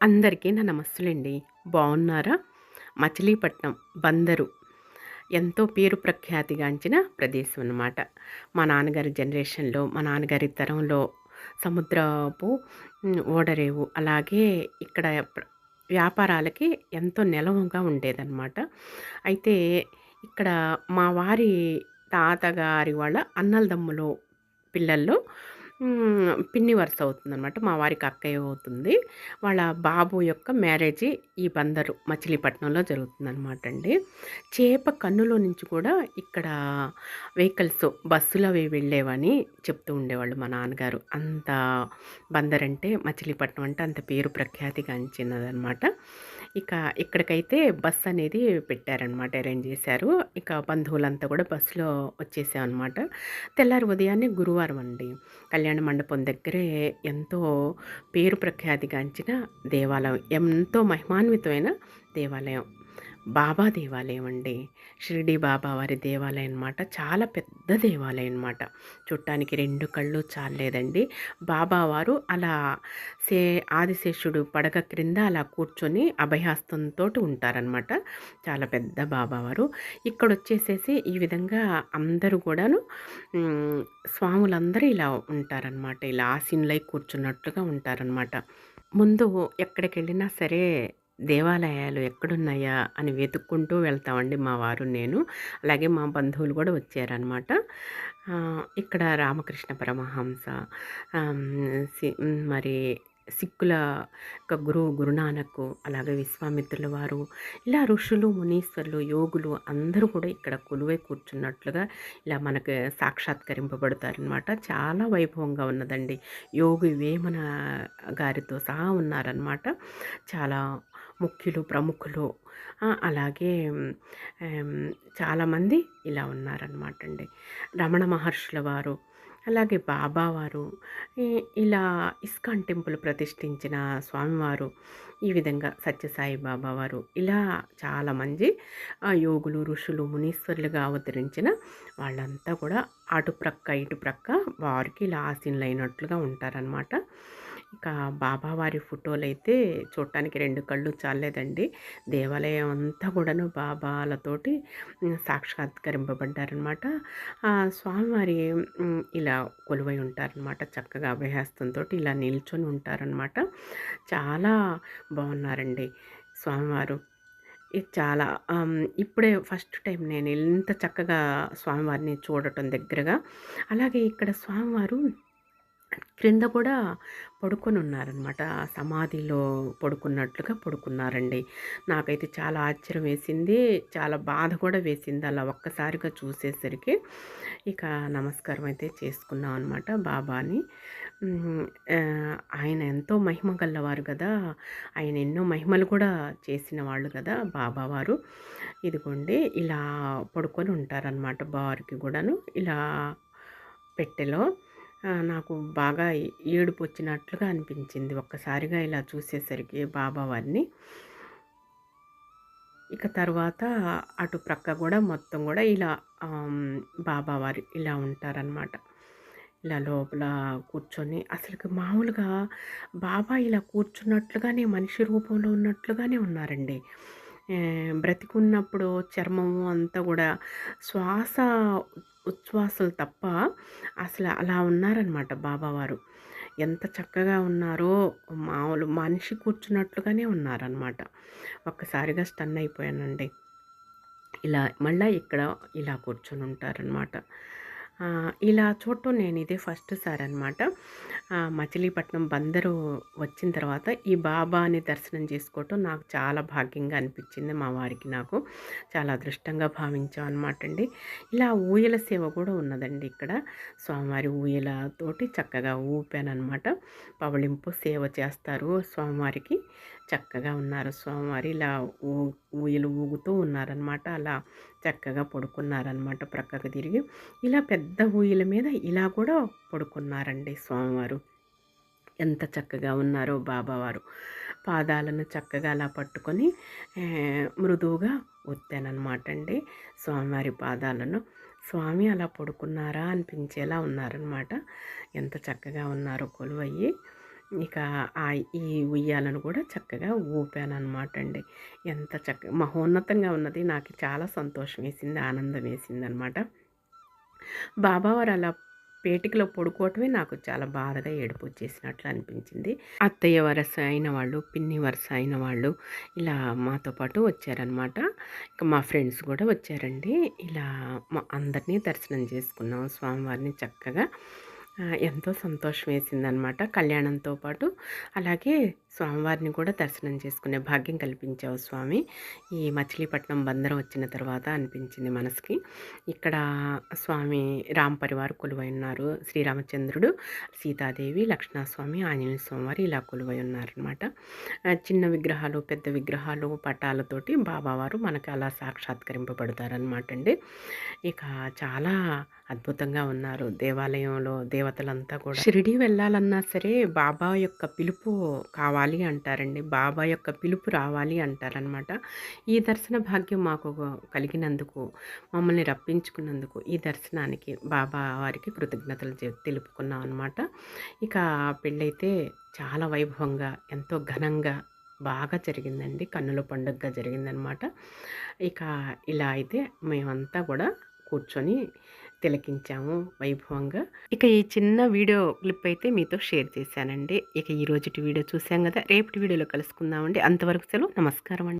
అందరికీ నా నమస్సులండి బాగున్నారా మచిలీపట్నం బందరు ఎంతో పేరు ప్రఖ్యాతిగాంచిన ప్రదేశం అన్నమాట. మా నాన్నగారి జనరేషన్లో మా నాన్నగారి తరంలో సముద్రపు ఓడరేవు అలాగే ఇక్కడ వ్యాపారాలకి ఎంతో నిలవంగా ఉండేదన్నమాట. అయితే ఇక్కడ మా వారి తాతగారి వాళ్ళ అన్నలదమ్ములు పిల్లల్లో పిన్ని వరుస అవుతుందన్నమాట. మా వారికి అక్కయ్య అవుతుంది. వాళ్ళ బాబు యొక్క మ్యారేజ్ ఈ బందరు మచిలీపట్నంలో జరుగుతుందన్నమాట అండి. చేప కన్నులో నుంచి కూడా ఇక్కడ వెహికల్స్ బస్సులు అవి వెళ్ళేవని చెప్తూ ఉండేవాళ్ళు మా నాన్నగారు. అంత బందర్ అంటే మచిలీపట్నం అంటే అంత పేరు ప్రఖ్యాతిగాంచినదనమాట ఇక ఇక్కడికైతే బస్ అనేది పెట్టారనమాట అరేంజ్ చేశారు. ఇక బంధువులంతా కూడా బస్సులో వచ్చేసామన్నమాట తెల్లారి ఉదయాన్నే గురువారం అండి. కళ్యాణ మండపం దగ్గరే ఎంతో పేరు ప్రఖ్యాతిగాంచిన దేవాలయం ఎంతో మహిమాన్వితమైన దేవాలయం. బాబా దేవాలయం అండి. షిరిడి బాబా వారి దేవాలయం అనమాట చాలా పెద్ద దేవాలయం అనమాట చూడటానికి రెండు కళ్ళు చాలేదండి బాబా వారు అలా సే ఆదిశేషుడు పడగ క్రింద అలా కూర్చొని అభయహస్తంతో ఉంటారనమాట చాలా పెద్ద బాబావారు ఇక్కడ వచ్చేసేసి ఈ విధంగా అందరూ కూడాను స్వాములందరూ ఇలా ఉంటారనమాట ఇలా ఆసీనులై కూర్చున్నట్లుగా ఉంటారనమాట ముందు ఎక్కడికి వెళ్ళినా సరే దేవాలయాలు ఎక్కడున్నాయా అని వెతుక్కుంటూ వెళ్తామండి మా వారు నేను. అలాగే మా బంధువులు కూడా వచ్చారనమాట ఇక్కడ రామకృష్ణ పరమహంస సి- మరి సిక్కుల గురు గురునానక్ అలాగే విశ్వామిత్రుల వారు ఇలా ఋషులు మునీశ్వరులు యోగులు అందరూ కూడా ఇక్కడ కొలువై కూర్చున్నట్లుగా ఇలా మనకు సాక్షాత్కరింపబడతారనమాట చాలా వైభవంగా ఉన్నదండి. యోగి వేమన గారితో సహా ఉన్నారనమాట చాలా ముఖ్యులు ప్రముఖులు. అలాగే చాలామంది ఇలా ఉన్నారనమాట అండి రమణ మహర్షుల వారు అలాగే బాబావారు ఇలా ఇస్కాన్ టెంపుల్ ప్రతిష్ఠించిన స్వామివారు ఈ విధంగా సత్యసాయి బాబా వారు ఇలా చాలామంది యోగులు ఋషులు మునీశ్వరులుగా అవతరించిన వాళ్ళంతా కూడా అటు ప్రక్క ఇటు ప్రక్క వారికి ఇలా ఆసీనులైనట్లుగా ఉంటారనమాట ఇక బాబావారి ఫోటోలు అయితే చూడటానికి రెండు కళ్ళు చాలేదండి దేవాలయం అంతా కూడాను బాబాలతోటి సాక్షాత్కరింపబడ్డారనమాట స్వామివారి ఇలా కొలువై ఉంటారనమాట చక్కగా అభయహస్తంతో ఇలా నిల్చొని ఉంటారనమాట చాలా బాగున్నారండి స్వామివారు. ఇది చాలా ఇప్పుడే ఫస్ట్ టైం నేను ఇంత చక్కగా స్వామివారిని చూడటం దగ్గరగా. అలాగే ఇక్కడ స్వామివారు క్రింద కూడా పడుకొని ఉన్నారనమాట సమాధిలో పడుకున్నట్లుగా పడుకున్నారండి. నాకైతే చాలా ఆశ్చర్యం వేసింది. చాలా బాధ కూడా వేసింది అలా ఒక్కసారిగా చూసేసరికి. ఇక నమస్కారం అయితే చేసుకున్నాం అనమాట బాబాని. ఆయన ఎంతో మహిమ గల్లవారు కదా. ఆయన ఎన్నో మహిమలు కూడా చేసిన వాళ్ళు కదా బాబావారు ఇదిగోండి ఇలా పడుకొని ఉంటారనమాట బారికి కూడాను. ఇలా పెట్టెలో. నాకు బాగా ఏడుపు వచ్చినట్లుగా అనిపించింది ఒక్కసారిగా ఇలా చూసేసరికి బాబా వారిని ఇక తర్వాత అటు ప్రక్క కూడా మొత్తం కూడా ఇలా బాబావారు బాబా వారు ఇలా ఉంటారనమాట ఇలా లోపల కూర్చొని అసలుకి మామూలుగా బాబా ఇలా కూర్చున్నట్లుగానే మనిషి రూపంలో ఉన్నట్లుగానే ఉన్నారండి. బ్రతికున్నప్పుడు చర్మము అంతా కూడా శ్వాస ఉచ్ఛ్వాసలు తప్ప అసలు అలా ఉన్నారనమాట బాబావారు. ఎంత చక్కగా ఉన్నారో మామూలు మనిషి కూర్చున్నట్లుగానే ఉన్నారనమాట ఒక్కసారిగా స్టన్ అయిపోయానండి. ఇలా మళ్ళీ ఇక్కడ ఇలా కూర్చొని ఉంటారనమాట ఇలా చూడటం నేను ఇదే ఫస్ట్ సారి అనమాట మచిలీపట్నం బందరు వచ్చిన తర్వాత ఈ బాబాని దర్శనం చేసుకోవటం నాకు చాలా భాగ్యంగా అనిపించింది మా వారికి నాకు. చాలా అదృష్టంగా భావించాం అనమాట అండి. ఇలా ఊయల సేవ కూడా ఉన్నదండి ఇక్కడ. స్వామివారి ఊయలతోటి చక్కగా ఊపానమాట పవళింపు సేవ చేస్తారు స్వామివారికి. చక్కగా ఉన్నారు స్వామివారి. ఇలా ఊ ఊయలు ఊగుతూ ఉన్నారనమాట అలా చక్కగా పడుకున్నారనమాట ప్రక్కకు తిరిగి. ఇలా పెద్ద ఊయల మీద ఇలా కూడా పడుకున్నారండి స్వామివారు. ఎంత చక్కగా ఉన్నారో బాబావారు. పాదాలను చక్కగా అలా పట్టుకొని మృదువుగా ఒత్తానమాట అండి స్వామివారి పాదాలను. స్వామి అలా పడుకున్నారా? అనిపించేలా ఉన్నారనమాట ఎంత చక్కగా ఉన్నారో కొలువయ్యి. ఇక ఆ ఈ ఉయ్యాలను కూడా చక్కగా ఊపాను అనమాట అండి ఎంత చక్క మహోన్నతంగా ఉన్నది. నాకు చాలా సంతోషం వేసింది ఆనందం వేసింది అనమాట బాబావారు అలా పేటికలో పడుకోవటమే నాకు చాలా బాధగా ఏడుపు వచ్చేసినట్లు అనిపించింది. అత్తయ్య వరస అయిన వాళ్ళు పిన్ని వరస అయిన వాళ్ళు ఇలా మాతో పాటు వచ్చారనమాట. ఇక మా ఫ్రెండ్స్ కూడా వచ్చారండి. ఇలా మా అందరినీ దర్శనం చేసుకున్నాం. స్వామివారిని చక్కగా ఎంతో సంతోషం వేసిందనమాట కళ్యాణంతో పాటు. అలాగే స్వామివారిని కూడా దర్శనం చేసుకునే భాగ్యం కల్పించావు స్వామి. ఈ మచిలీపట్నం బందరం వచ్చిన తర్వాత అనిపించింది మనసుకి. ఇక్కడ స్వామి రామ్ పరివారు కొలువై ఉన్నారు. శ్రీరామచంద్రుడు సీతాదేవి లక్ష్మణస్వామి ఆంజనేయ స్వామివారు ఇలా కొలువై ఉన్నారనమాట చిన్న విగ్రహాలు పెద్ద విగ్రహాలు పటాలతోటి బాబావారు మనకి అలా సాక్షాత్కరింపబడతారనమాట అండి. ఇక చాలా అద్భుతంగా ఉన్నారు దేవాలయంలో దేవతలంతా కూడా. షిరిడి వెళ్ళాలన్నా సరే బాబా యొక్క పిలుపు కావాలి రావాలి అంటారండి. బాబా యొక్క పిలుపు రావాలి అంటారనమాట ఈ దర్శన భాగ్యం మాకు కలిగినందుకు మమ్మల్ని రప్పించుకున్నందుకు ఈ దర్శనానికి బాబా వారికి కృతజ్ఞతలు తెలుపుకున్నాం అనమాట ఇక పెళ్ళైతే చాలా వైభవంగా ఎంతో ఘనంగా బాగా జరిగిందండి. కన్నుల పండుగగా జరిగిందనమాట ఇక ఇలా అయితే మేమంతా కూడా కూర్చొని తిలకించాము వైభవంగా. ఇక ఈ చిన్న వీడియో క్లిప్ అయితే మీతో షేర్ చేశానండి. ఇక ఈ రోజుటి వీడియో చూసాం కదా రేపటి వీడియోలో కలుసుకుందామండి. అంతవరకు సెలవు నమస్కారం అండి.